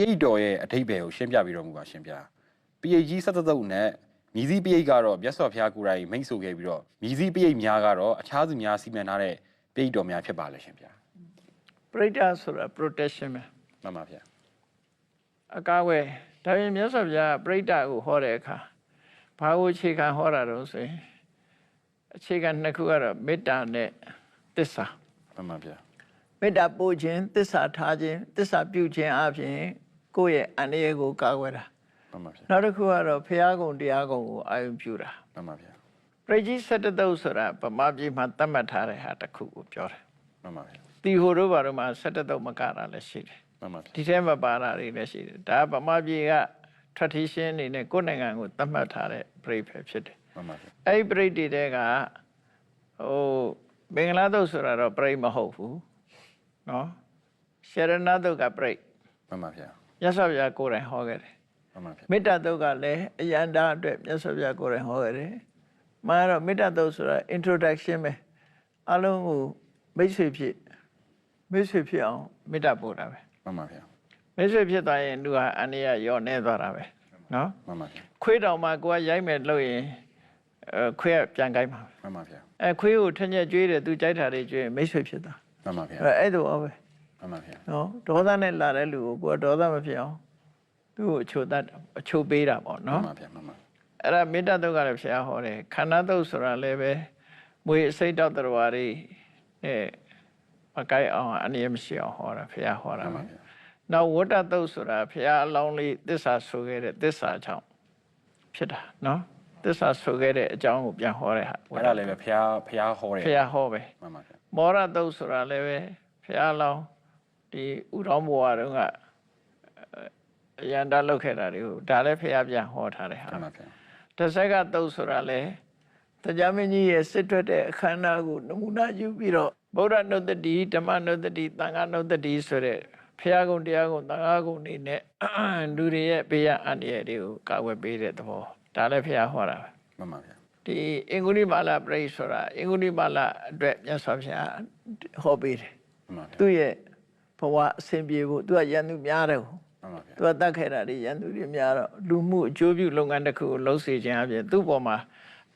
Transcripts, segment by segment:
ရိတ်တော်ရဲ့အထိပ္ပယ်ကိုရှင်းပြပြီးတော့မူပါရှင်ဗျာပရိတ်ကြီးဆက်သက်သုတ်နဲ့မြည်စည်းပရိတ်ကတော့မြတ်စွာဘုရားကိုယ်တိုင်မိန့်ဆိုခဲ့ပြီးတော့မြည်စည်းပရိတ်များကတော့အခြားသူများစီမံထားတဲ့ပရိတ်တော်များဖြစ်ပါလေရှင်ဗျာပရိဒတ်ဆိုတာ protection ပဲမှန်ပါဗျာအကားဝယ်ဒါပြင်မြတ်စွာဘုရားပရိဒတ်ကိုဟောတဲ့အခါဘာကိုအခြေခံဟောတာတော့ဆိုရင်အခြေခံနှစ်ခုကတော့မေတ္တာနဲ့သစ္စာမှန်ပါဗျာမေတ္တာပို့ခြင်းသစ္စာထားခြင်းသစ္စာပြုခြင်းအပြင် ကိုယ့်ရဲ့အန္တရာယ်ကိုကာကွယ်တာမှန်ပါဗျာနောက်တစ်ခုကတော့ဖရာကုံတရားကုံကိုအာရုံပြုတာမှန်ပါဗျာပရိကြီး၁၇တုပ်ဆိုတာဗမာပြည်မှာသတ်မှတ်ထားတဲ့ဟာတစ်ခုကိုပြောတယ်မှန်ပါဗျာတီဟိုတို့ဘာတို့မှာ၁၇တုပ်မကတာလည်းရှိတယ်မှန်ပါဗျာဒီထဲမှာပါတာတွေလည်းရှိတယ်ဒါဗမာပြည်က tradition အနေနဲ့ကိုယ့်နိုင်ငံကိုသတ်မှတ်ထားတဲ့ပရိပဲဖြစ်တယ်မှန်ပါဗျာအဲ့ဒီပရိတွေတဲကဟိုမင်္ဂလာတုပ်ဆိုတာတော့ပရိမဟုတ်ဘူးနော်ရှရဏတုပ်ကပရိမှန်ပါဗျာ မြတ်စွာဘုရားကိုယ်တိုင်ဟောခဲ့တယ်မှန်ပါဗျာမေတ္တာတုတ်ကလည်းအယန္တာအတွက်မြတ်စွာဘုရားကိုယ်တိုင်ဟောခဲ့တယ်။မှာတော့မေတ္တာတုတ်ဆိုတာ introduction ပဲအလုံးကိုမိတ်ဆွေဖြစ်မိတ်ဆွေဖြစ်အောင်မေတ္တာပို့တာပဲမှန်ပါဗျာမိတ်ဆွေဖြစ်သွားရင်သူဟာအန္တရာယ်ရောနေသွားတာပဲနော်မှန်ပါဗျာခွေးတောင်မှကိုကရိုက်မယ်လို့ရင်အဲခွေးကပြန်ကိုက်မှာမှန်ပါဗျာအဲခွေးကိုထညက်ကျွေးတယ်သူကြိုက်တာတွေကျွေးရင်မိတ်ဆွေဖြစ်သွားမှန်ပါဗျာအဲအဲ့လိုအောင်ပဲ မှန်ပါဗျာနော်ဒေါသနဲ့လာတဲ့လူကိုကိုကဒေါသမဖြစ်အောင်သူ့ကိုအချိုတတ်အချိုပေးတာပေါ့မှနော်န်ပါဗျာမှန်ပါအဲ့ဒါမေတ္တာတုတ်ကလည်းဖျားဟောတယ်ခန္ဓာတုတ်ဆိုတာလည်းပဲမွေအစိတ်တောက်တော်တွေနဲ့မကိုက်အောင်အနေမရှိအောင်ဟောတာဖျားဟောတာမှန်ပဲပါဗျာနောက်ဝတ္တတုတ်ဆိုတာဖျားအလောင်းလေးသစ္စာဆိုခဲ့တဲ့သစ္စာကြောင့်ဖြစ်တာနော်သစ္စာဆိုခဲ့တဲ့အကြောင်းကိုပြန်ဟောတဲ့ဟာအဲ့ဒါလည်းပဲဖះဖះဟောတယ်ဖျားဟောပဲမှန်ပါဗျာမောရတုတ်ဆိုတာလည်းပဲဖျားအလောင်း ဒီဥတော်ဘဝတုန်းကအယန္တာလောက်ခဲ့တာတွေကိုဒါလည်းဖျားပြန်ဟောထားတဲ့ဟာမှန်ပါဗျာတစ်ဆက်ကတုတ်ဆိုတာလေတရားမင်းကြီးရဲ့စစ်ထွက်တဲ့အခမ်းအနားကိုနမူနာယူပြီးတော့ဗုဒ္ဓနုတ္တိဓမ္မနုတ္တိသံဃာနုတ္တိဆိုတဲ့ဖျားကုံတရားကုံသံဃာကုံနေနဲ့လူတွေရဲ့ဘေးရန်အန္တရာယ်တွေကိုကာကွယ်ပေးတဲ့သဘောဒါလည်းဖျားဟောတာပဲမှန်ပါဗျာဒီအင်္ဂုလိမာလာပြိဆိုတာအင်္ဂုလိမာလာအတွက်မြတ်စွာဘုရားဟောပေးတယ်မှန်ပါဗျာသူ့ရဲ့ဘ ဝအစဉ်ပြေဖို့သူကရန်သူများတယ်ကိုမှန်ပါဗျာသူကတတ်ခဲ့တာတွေရန်သူတွေများတော့လူမှုအကျိုးပြုလုပ်ငန်းတစ်ခုကိုလှုပ်စေခြင်းအပြင်သူ့ပေါ်မှာ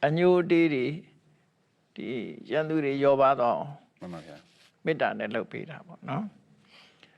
အညိုတေးတွေဒီရန်သူတွေရောပါတော့အောင်မှန်ပါဗျာမေတ္တာနဲ့လှုပ်ပေးတာပေါ့နော်